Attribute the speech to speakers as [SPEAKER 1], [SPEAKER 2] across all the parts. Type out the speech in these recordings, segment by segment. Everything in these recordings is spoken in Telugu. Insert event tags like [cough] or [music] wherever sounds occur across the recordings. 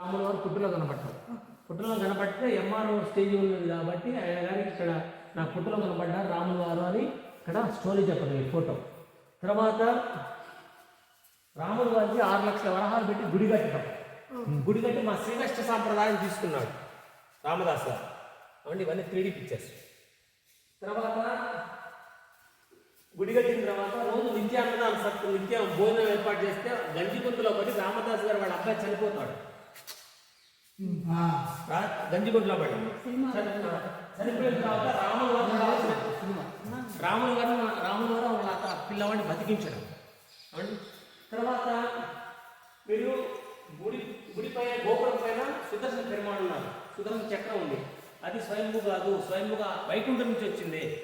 [SPEAKER 1] రాముల వారు పుట్టులో కనపడతారు. పుట్టులో కనపడితే ఎంఆర్ఓ స్టేజ్ ఉన్నది కాబట్టి ఆయన గారికి ఇక్కడ నా పుట్టులో కనపడ్డారు రాముల వారు అని ఇక్కడ స్టోరీ చెప్పడం ఈ ఫోటో. తర్వాత రాముల వారికి ఆరు లక్షల వరహాలు పెట్టి గుడి కట్టడం గుడి కట్టి మా శ్రీకృష్ణ సాంప్రదాయం తీసుకున్నాడు రామదాస్ గారు. అవండి ఇవన్నీ త్రీ పిక్చర్స్ తర్వాత గుడి కట్టిన తర్వాత రోజు నిత్య అన్నదానం సత్తు నిత్య భోజనం ఏర్పాటు చేస్తే గంజి గుంతులో పడి రామదాస్ గారు వాళ్ళ అబ్బాయి చనిపోతాడు. రా- గంజి గుంతులో పడి చని- చనిపోయిన తర్వాత రాముల వారు రాముల గారు రాముల గారు వాళ్ళ పిల్లవాడిని బతికించడం? తర్వాత మీరు గుడి గుడి పైన గోపురం పైన సుదర్శన పెరుమాళ్ ఉన్నారు. సుదర్శన చక్రం ఉంది. అది స్వయంభూ కాదు స్వయంభూగా వైకుంఠం నుంచి వచ్చింది.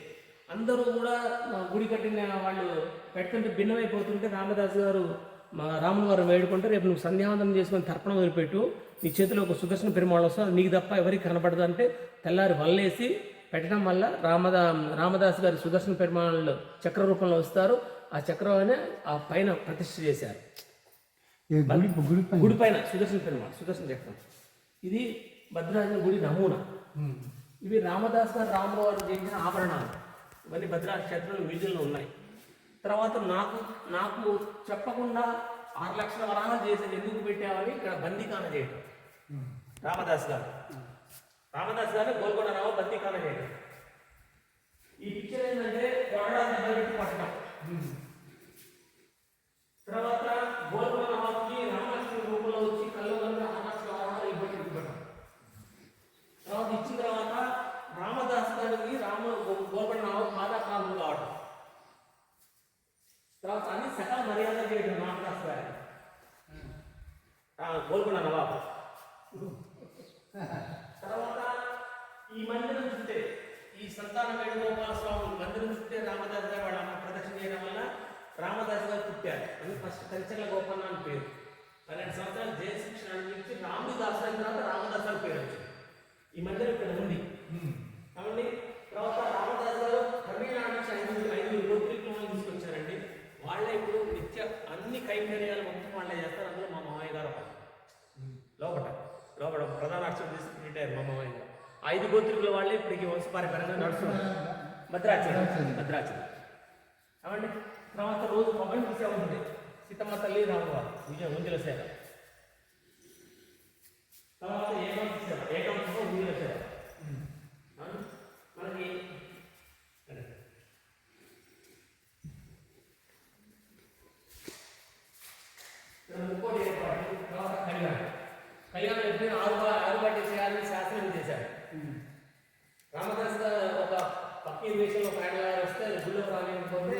[SPEAKER 1] అందరూ కూడా గుడి కట్టిన వాళ్ళు పెడుతుంటే భిన్నమైపోతుంటే రామదాస్ గారు మా రాముల వారు వేడుకుంటే రేపు నువ్వు సంధ్యావందనం చేసుకొని తర్పణం వదిలిపెట్టు. నీ చేతిలో ఒక సుదర్శన పెరుమాళ్ వస్తుంది. నీకు తప్ప ఎవరికి కనపడదు అంటే తెల్లారి వల్లేసి పెట్టడం వల్ల రామదా రామదాస్ గారి సుదర్శన పెరుమాళ్ళు చక్ర రూపంలో వస్తారు. ఆ చక్రం ఆ పైన ప్రతిష్ఠ చేశారు.
[SPEAKER 2] గుడి పైన?
[SPEAKER 1] గుడి పైన సుదర్శన పెరుమాళ్ సుదర్శన చక్రం. ఇది భద్రాచలం గుడి నమూనా. ఇవి రామదాస్ గారు రామరావు గారు చేసిన ఆభరణాలు. ఇవన్నీ భద్రాచల క్షేత్రంలో మ్యూజియంలో ఉన్నాయి. తర్వాత నాకు నాకు చెప్పకుండా ఆరు లక్షల వరాలు చేసి ఎందుకు పెట్టామని ఇక్కడ బందీకాన చేయటం. రామదాస్ గారు. రామదాస్ గారు గోల్కొండ రావు బందీకాన చేయటం ఈ పిక్చర్ ఏంటంటే కొరడా దెబ్బ పెట్టి పట్టడం తర్వాత గోల్కొండ నవాబ్కి రామలక్ష్మి రూపంలో వచ్చి కళ్ళు కనుక ఆరు లక్షల వరాలు ఇవ్వటం ఇవ్వటం తర్వాత ఇచ్చిన తర్వాత రామదాస్ గారికి రామ గోల్కొండ నవాబు పాదాకాలం కావడం తర్వాత అన్ని మర్యాద చేయడం రామదాస్ గారి గోల్కొండ నవాబు తర్వాత ఈ మందిరం చుట్టే ఈ సంతాన వేణుగోపాల స్వామి మందిరం చుట్టే రామదాస్ గారు వాళ్ళ అమ్మ ప్రదక్షిణ చేయడం వల్ల రామదాస్ గారు పుట్టారు. అని ఫస్ట్ కంచర్ల గోపన్న అని పేరు. పన్నెండు సంవత్సరాలు జయ శిక్షణ నుంచి రామదాస్ అయిన తర్వాత రామదాస్ అని పేరు వచ్చింది. ఈ మందిరం ఇక్కడ ఉంది కాబట్టి తర్వాత రామదాస్ గారు తమిళనాడు నుంచి ఐదు ఐదు లోతులను తీసుకొచ్చారండి వాళ్ళే ఇప్పుడు నిత్య అన్ని కైంకర్యాలు మొత్తం వాళ్ళే చేస్తారు అందులో మా మామయ్య గారు ఒకరు. లోపల లోపల ప్రధాన అక్షరం తీసుకుని రిటైర్ మా మామయ్య గారు ఐదు గోత్రికుల వాళ్ళే ఇప్పటికి వంశపారపరంగా నడుస్తున్నారు. [laughs] భద్రాచలం భద్రాచలం. అవండి తర్వాత రోజు పవన్ తీసే ఉంటుంది. సీతమ్మ తల్లి రామవారు విజయ ఉంజల సేవ తర్వాత ఏకం సేవ ఏకం సేవ ఉంజల సేవ అవును? మనకి ఇక్కడ ముక్కోటి ఏర్పాటు తర్వాత కళ్యాణం కళ్యాణం ఎప్పుడైనా ఆరు ఆరుబాటి చేయాలని శాసనం చేశారు రామదాస్ గారు ఒక పక్కి దేశంలో ప్రయాణ వస్తే గుళ్ళో రానిపోతే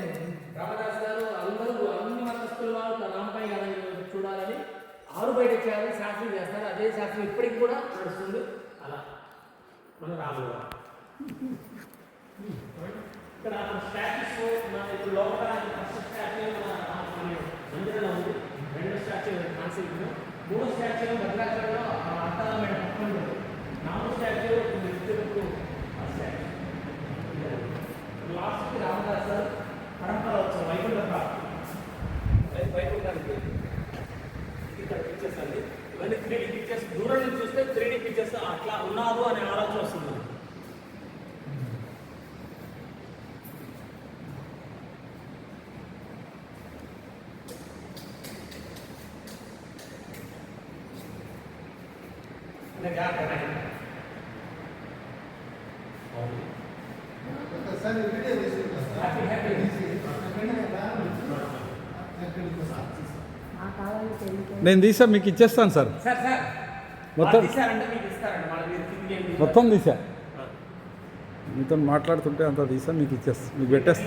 [SPEAKER 1] రామదాస్ గారు అందరూ అన్ని మతస్థుల వాళ్ళు రామపై గారిని చూడాలని ఆరు బయట చేయాలని శాస్త్రం చేస్తారు. అదే శాస్త్రం ఇప్పటికి కూడా నడుస్తుంది. అలా. మన రాములు ఇక్కడ స్టాచ్యూస్ మన ఇప్పుడు లోపల ఫస్ట్ స్టాచ్యూ మందిరంలో ఉంది. రెండో స్టాచ్యూ కాన్సెప్ట్ మూడో స్టాచ్యూ భద్రాచలంలో అర్థమైన పక్కన ఉంది. నాలుగో స్టాచ్యూ ఇద్దరు పిక్చర్స్ అండి ఇవన్నీ త్రీ డీ పిక్చర్స్ దూరం నుంచి చూస్తే త్రీ డీ పిక్చర్స్ అట్లా ఉన్నారు అనే ఆలోచన వస్తుంది జాగ్రత్త
[SPEAKER 2] వీడియో
[SPEAKER 3] నేను తీసా మీకు ఇచ్చేస్తాను సార్. మొత్తం-
[SPEAKER 1] మొత్తం
[SPEAKER 3] తీసా. మీతో మాట్లాడుతుంటే అంతా తీసా మీకు ఇచ్చేస్తా మీకు పెట్టేస్తా.